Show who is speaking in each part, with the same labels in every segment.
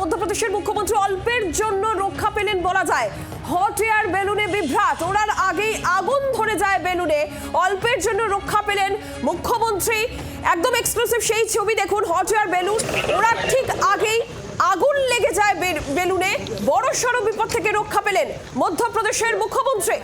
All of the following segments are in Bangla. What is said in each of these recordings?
Speaker 1: মধ্যপ্রদেশের মুখ্যমন্ত্রী অল্পের জন্য রক্ষা পেলেন বলা যায়। হট এয়ার বেলুনে বিভ্রাট, ওনার আগেই আগুন ধরে যায় বেলুনে। অল্পের জন্য রক্ষা পেলেন মুখ্যমন্ত্রী। একদম এক্সক্লুসিভ সেই ছবি দেখুন, হট এয়ার বেলুন। ওনার ঠিক আগেই আগুন লেগে যায় বেলুনে। বড় সড় বিপদ থেকে রক্ষা পেলেন মধ্যপ্রদেশের মুখ্যমন্ত্রী।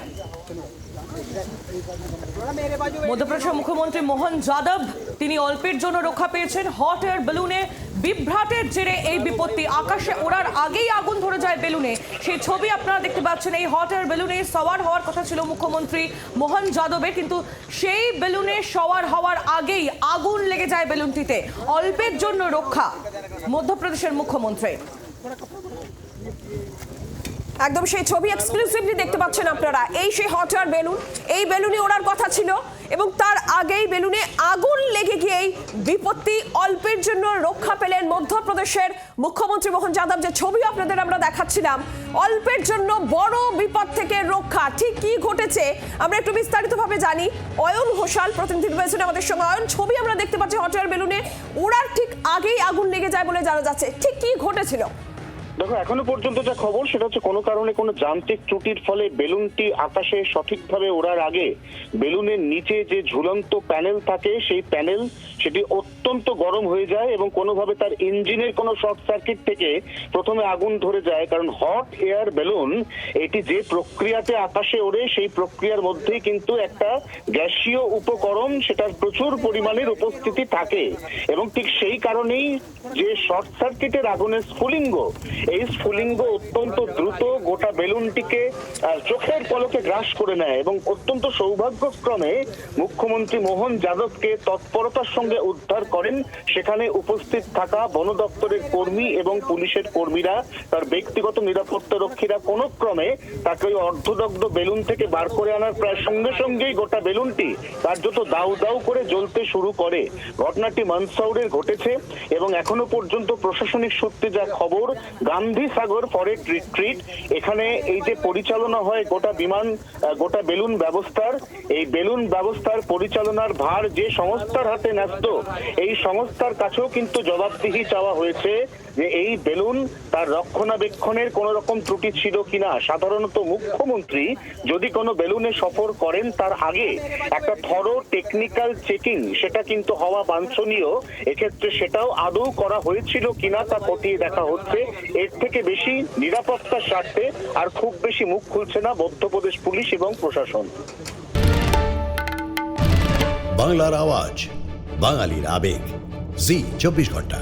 Speaker 2: মধ্যপ্রদেশের মুখ্যমন্ত্রী মোহন যাদব, তিনি অল্পের জন্য রক্ষা পেয়েছেন হট এয়ার বেলুনে। বিভ্রাটের জেরে এই বিপত্তি। আকাশে ওড়ার আগেই আগুন ধরে যায় বেলুনে। সেই ছবি আপনারা দেখতে পাচ্ছেন, এই হট এয়ার বেলুনে সওয়ার হওয়ার কথা ছিল মুখ্যমন্ত্রী মোহন যাদবের, কিন্তু সেই বেলুনে সওয়ার হওয়ার আগেই আগুন লেগে যায় বেলুনটিতে। অল্পের জন্য রক্ষা, মধ্যপ্রদেশের মুখ্যমন্ত্রী।
Speaker 1: একদম সেই ছবি এক্সক্লুসিভলি দেখতে পাচ্ছেন আপনারা। এই সেই হট এয়ার বেলুন, এই বেলুনে ওড়ার কথা ছিল। এবং তার আগেই বেলুনে আগুন লেগে গিয়েই বিপত্তি অল্পের জন্য রক্ষা পেলেন মধ্যপ্রদেশের মুখ্যমন্ত্রী মোহন যাদব। যে ছবি আপনাদের আমরা দেখাচ্ছিলাম, অল্পের জন্য বড় বিপদ থেকে রক্ষা। ঠিক কি ঘটেছে, আমরা একটু বিস্তারিতভাবে জানি। অয়ন ঘোষাল, প্রতিনিধি রয়েছেন আমাদের সঙ্গে। অয়ন, ছবি আমরা দেখতে পাচ্ছি হট বেলুনে। ওড়ার ঠিক আগেই আগুন লেগে যায় বলে জানা যাচ্ছে। ঠিক কি ঘটেছিল?
Speaker 3: দেখো, এখনও পর্যন্ত যা খবর, সেটা হচ্ছে কোনো কারণে কোনো যান্ত্রিক ত্রুটির ফলে বেলুনটি আকাশে সঠিকভাবে ওড়ার আগে বেলুনের নিচে যে ঝুলন্ত প্যানেল থাকে, সেই প্যানেল সেটি অত্যন্ত গরম হয়ে যায় এবং কোনোভাবে তার ইঞ্জিনের কোনো শর্ট সার্কিট থেকে প্রথমে আগুন ধরে যায়। কারণ হট এয়ার বেলুন, এটি যে প্রক্রিয়াতে আকাশে ওড়ে, সেই প্রক্রিয়ার মধ্যেই কিন্তু একটা গ্যাসীয় উপকরণ, সেটার প্রচুর পরিমাণের উপস্থিতি থাকে। এবং ঠিক সেই কারণেই যে শর্ট সার্কিটের আগুনের স্ফুলিঙ্গ এই স্ফুলিঙ্গ অত্যন্ত দ্রুত গোটা বেলুনটিকে চোখের পলকে গ্রাস করে নেয় এবং অত্যন্ত সৌভাগ্যক্রমে মুখ্যমন্ত্রী মোহন যাদবকে তৎপরতার সঙ্গে উদ্ধার করেন। সেখানে উপস্থিত থাকা বন দপ্তরের কর্মী এবং পুলিশের কর্মীরা, তার ব্যক্তিগত নিরাপত্তা রক্ষীরা কোনো ক্রমে তাকে ওই অর্ধদগ্ধ বেলুন থেকে বার করে আনার প্রায় সঙ্গে সঙ্গেই গোটা বেলুনটি কার্যত দাউ দাউ করে জ্বলতে শুরু করে। ঘটনাটি মানসাউরে ঘটেছে এবং এখনও পর্যন্ত প্রশাসনিক সূত্রে যা খবর গান্ধী সাগর ফরেস্ট রিট্রিট এখানে এই যে পরিচালনা হয় গোটা বিমান গোটা বেলুন ব্যবস্থার, এই বেলুন ব্যবস্থার পরিচালনার ভার যে সংস্থার হাতে ন্যস্ত, এই সংস্থার কাছেও কিন্তু জবাবদিহি চাওয়া হয়েছে। যে এই বেলুন তার রক্ষণাবেক্ষণের কোন রকম ত্রুটি ছিল কিনা? সাধারণত মুখ্যমন্ত্রী যদি কোনো বেলুনে সফর করেন তার আগে একটা থরো টেকনিক্যাল চেকিং সেটা কিন্তু হওয়া বাঞ্ছনীয়। এক্ষেত্রে সেটাও আদৌ করা হয়েছিল কিনা তা খতিয়ে দেখা হচ্ছে। এর থেকে বেশি নিরাপত্তার স্বার্থে আর খুব বেশি মুখ খুলছে না মধ্যপ্রদেশ পুলিশ এবং প্রশাসন।
Speaker 4: বাংলার আওয়াজ, বাঙালির আবেগ। জি, চব্বিশ ঘণ্টা।